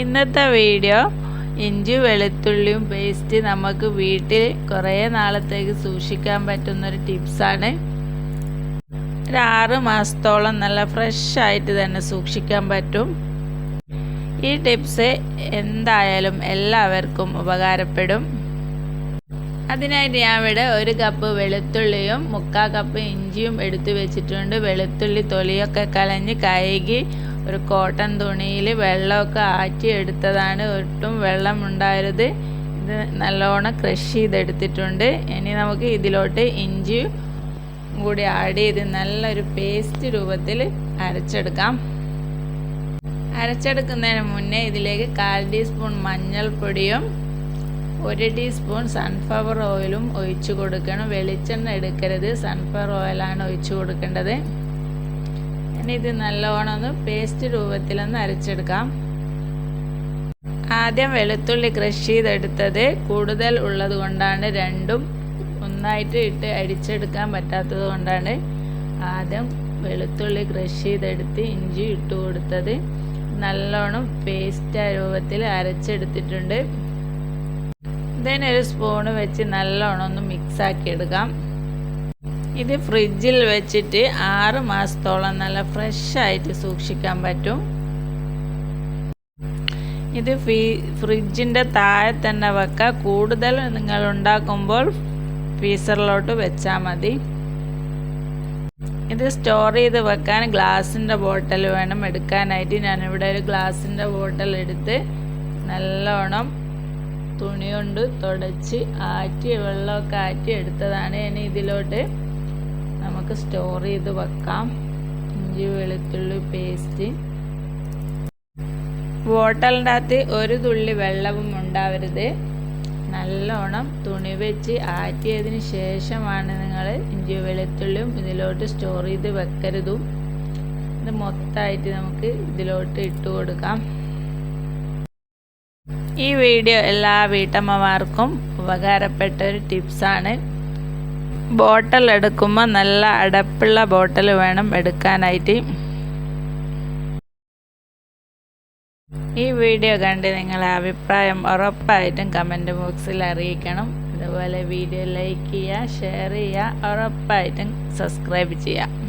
ഇന്നത്തെ വീഡിയോ ഇഞ്ചി വെളുത്തുള്ളിയും പേസ്റ്റ് നമുക്ക് വീട്ടിൽ കുറേ നാളത്തേക്ക് സൂക്ഷിക്കാൻ പറ്റുന്നൊരു ടിപ്സാണ് ഒരു ആറ് മാസത്തോളം നല്ല ഫ്രഷ് ആയിട്ട് തന്നെ സൂക്ഷിക്കാൻ പറ്റും. ഈ ടിപ്സ് എന്തായാലും എല്ലാവർക്കും ഉപകാരപ്പെടും. അതിനായിട്ട് ഞാൻ ഇവിടെ ഒരു കപ്പ് വെളുത്തുള്ളിയും മുക്കാൽ കപ്പ് ഇഞ്ചിയും എടുത്തു വെച്ചിട്ടുണ്ട്. വെളുത്തുള്ളി തൊലിയൊക്കെ കളഞ്ഞ് കഴുകി ഒരു കോട്ടൺ തുണിയിൽ വെള്ളമൊക്കെ ആറ്റി എടുത്തതാണ്. ഒട്ടും വെള്ളം ഉണ്ടായത് ഇത് നല്ലോണം ക്രഷ് ചെയ്തെടുത്തിട്ടുണ്ട്. ഇനി നമുക്ക് ഇതിലോട്ട് ഇഞ്ചി കൂടി ആഡ് ചെയ്ത് നല്ലൊരു പേസ്റ്റ് രൂപത്തിൽ അരച്ചെടുക്കാം. അരച്ചെടുക്കുന്നതിന് മുന്നേ ഇതിലേക്ക് കാൽ ടീസ്പൂൺ മഞ്ഞൾപ്പൊടിയും ഒരു ടീസ്പൂൺ സൺഫ്ലവർ ഓയിലും ഒഴിച്ചു കൊടുക്കണം. വെളിച്ചെണ്ണ എടുക്കരുത്. സൺഫ്ലവർ ഓയിലാണ് ഒഴിച്ചു കൊടുക്കേണ്ടത്. ഇനി ഇത് നല്ലോണം ഒന്ന് പേസ്റ്റ് രൂപത്തിലൊന്ന് അരച്ചെടുക്കാം. ആദ്യം വെളുത്തുള്ളി ക്രഷ് ചെയ്തെടുത്തത് കൂടുതൽ ഉള്ളത് കൊണ്ടാണ് രണ്ടും ഒന്നായിട്ട് ഇട്ട് അരിച്ചെടുക്കാൻ പറ്റാത്തത് കൊണ്ടാണ് ആദ്യം വെളുത്തുള്ളി ക്രഷ് ചെയ്തെടുത്ത് ഇഞ്ചി ഇട്ട് കൊടുത്തത്. നല്ലോണം പേസ്റ്റ് രൂപത്തിൽ അരച്ചെടുത്തിട്ടുണ്ട്. ഇതിനൊരു സ്പൂണ് വെച്ച് നല്ലോണം ഒന്ന് മിക്സ് ആക്കി എടുക്കാം ഇത് ഫ്രിഡ്ജിൽ വെച്ചിട്ട് ആറ് മാസത്തോളം നല്ല ഫ്രഷായിട്ട് സൂക്ഷിക്കാൻ പറ്റും. ഇത് ഫീ ഫ്രിഡ്ജിന്റെ താഴെ തന്നെ വെക്കുക കൂടുതൽ നിങ്ങൾ ഉണ്ടാക്കുമ്പോൾ ഫ്രീസറിലോട്ട് വെച്ചാൽ മതി. ഇത് സ്റ്റോർ ചെയ്ത് വെക്കാൻ ഗ്ലാസിന്റെ ബോട്ടിൽ വേണം. എടുക്കാനായിട്ട് ഞാനിവിടെ ഒരു ഗ്ലാസിന്റെ ബോട്ടിൽ എടുത്ത് നല്ലോണം തുണി കൊണ്ട് തുടച്ച് ആറ്റി വെള്ളമൊക്കെ ആറ്റി എടുത്തതാണ് ഇനി ഇതിലോട്ട്. നമുക്ക് സ്റ്റോർ ചെയ്ത് വെക്കാം. ഇഞ്ചി വെളുത്തുള്ളി പേസ്റ്റ് ബോട്ടലിന്റെ അകത്ത് ഒരു തുള്ളി വെള്ളവും ഉണ്ടാവരുത്. നല്ലോണം തുണി വെച്ച് ആറ്റിയതിന് ശേഷമാണ് നിങ്ങൾ ഇഞ്ചി വെളുത്തുള്ളിയും ഇതിലോട്ട് സ്റ്റോർ ചെയ്ത് വെക്കരുതും. ഇത് മൊത്തമായിട്ട് നമുക്ക് ഇതിലോട്ട് ഇട്ട് കൊടുക്കാം. ഈ വീഡിയോ എല്ലാ വീട്ടമ്മമാർക്കും ഉപകാരപ്പെട്ട ഒരു ടിപ്സാണ് ബോട്ടൽ എടുക്കുമ്പോൾ നല്ല അടപ്പുള്ള ബോട്ടൽ വേണം എടുക്കാനായിട്ട്. ഈ വീഡിയോ കണ്ട് നിങ്ങളെ അഭിപ്രായം ഉറപ്പായിട്ടും കമന്റ് ബോക്സിൽ അറിയിക്കണം. അതുപോലെ വീഡിയോ ലൈക്ക് ചെയ്യുക ഷെയർ ചെയ്യുക ഉറപ്പായിട്ടും സബ്സ്ക്രൈബ് ചെയ്യുക.